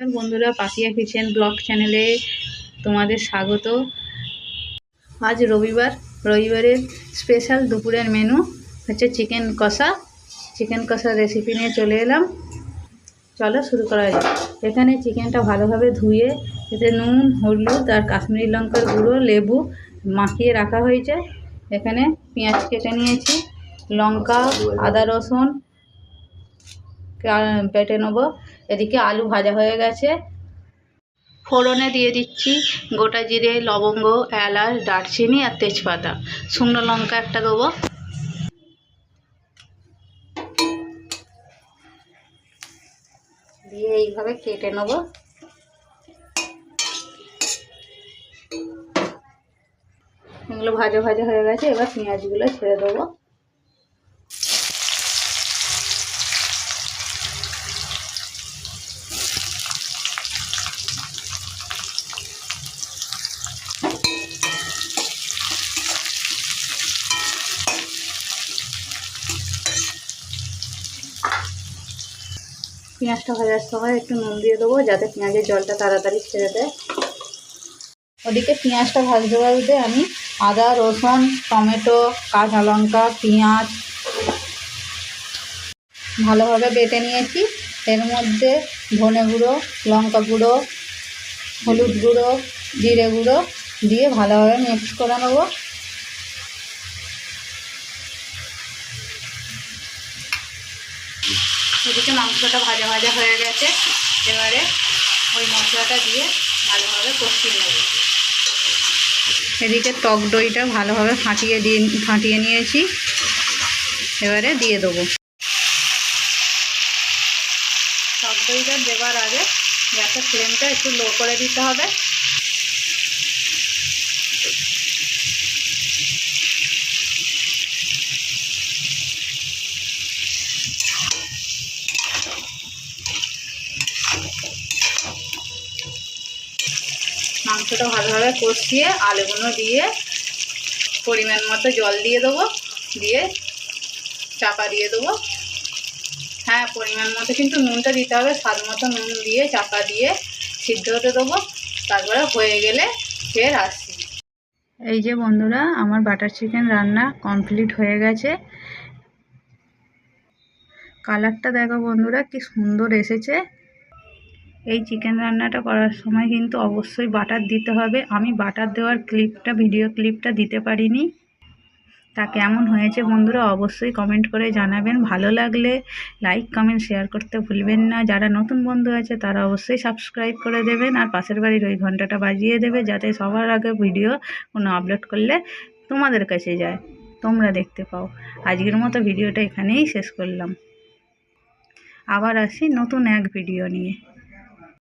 বন্ধুরা Papiya kitchen blog চ্যানেলে তোমাদের স্বাগত। আজ রবিবার, রবিবারের স্পেশাল দুপুরের মেনু হচ্ছে চিকেন কষা। চিকেন কষা রেসিপি নিয়ে চলে এলাম। চলো শুরু করা যাক। এখানে চিকেনটা ভালোভাবে ধুয়ে, এতে নুন, হলুদ আর কাশ্মীরি লঙ্কার গুঁড়ো, লেবু মাখিয়ে রাখা হয়েছে। এখানে পেঁয়াজ কেটে নিয়েছি, লঙ্কা, আদা রসুন বেটে নেব। এদিকে আলু ভাজা হয়ে গেছে। ফোড়নে দিয়ে দিচ্ছি গোটা জিরে, লবঙ্গ, এলাচ, দারচিনি আর তেজপাতা। শুকনো লঙ্কা একটা দেবো। দিয়ে এইভাবে কেটে নেব। এগুলো ভাজা ভাজা হয়ে গেছে, এবার পেঁয়াজগুলো ছেড়ে দেবো। পেঁয়াজটা ভাজার সময় একটু নুন দিয়ে দেবো, যাতে পেঁয়াজের জলটা তাড়াতাড়ি ছেড়ে দেয়। ওদিকে পেঁয়াজটা ভাজতে ভাজতে আমি আদা, রসুন, টমেটো, কাঁচা লঙ্কা, পেঁয়াজ ভালোভাবে বেটে নিয়েছি। এর মধ্যে ধনে গুঁড়ো, লঙ্কা গুঁড়ো, হলুদ গুঁড়ো, জিরে গুঁড়ো দিয়ে ভালোভাবে মিক্স করে নেব। এদিকে মাংসটা ভাজা ভাজা হয়ে গেছে। এবারে ওই মশলাটা দিয়ে ভালোভাবে কষিয়ে নেব। এদিকে টক দইটা ভালোভাবে ফাটিয়ে দিয়ে, ফাটিয়ে নিয়েছি। এবারে দিয়ে দেবো। টক দইটা দেওয়ার আগে গ্যাসের ফ্লেমটা একটু লো করে দিতে হবে। মাংসটা ভালোভাবে কষিয়ে আলুগুলো দিয়ে পরিমাণ মতো জল দিয়ে দেবো, দিয়ে চাপা দিয়ে দেবো। হ্যাঁ পরিমাণ মতো কিন্তু নুনটা দিতে হবে, স্বাদ মতো নুন দিয়ে চাপা দিয়ে সিদ্ধ হতে দেবো। তারপরে হয়ে গেলে ফের আসছি। এই যে বন্ধুরা, আমার বাটার চিকেন রান্না কমপ্লিট হয়ে গেছে। কালারটা দেখো বন্ধুরা, কি সুন্দর এসেছে। এই চিকেন রান্নাটা করার সময় কিন্তু অবশ্যই বাটার দিতে হবে। আমি বাটার দেওয়ার ক্লিপটা ভিডিও ক্লিপটা দিতে পারিনি। তা কেমন হয়েছে বন্ধুরা অবশ্যই কমেন্ট করে জানাবেন। ভালো লাগলে লাইক কমেন্ট শেয়ার করতে ভুলবেন না। যারা নতুন বন্ধু আছে, তারা অবশ্যই সাবস্ক্রাইব করে দেবেন। আর পাশের বাড়ির ওই ঘন্টাটা বাজিয়ে দেবে, যাতে সবার আগে ভিডিও কোনো আপলোড করলে তোমাদের কাছে যায়। তোমরা দেখতে পাও। আজকের মতো ভিডিওটা এখানেই শেষ করলাম। আবার আসি নতুন এক ভিডিও নিয়ে।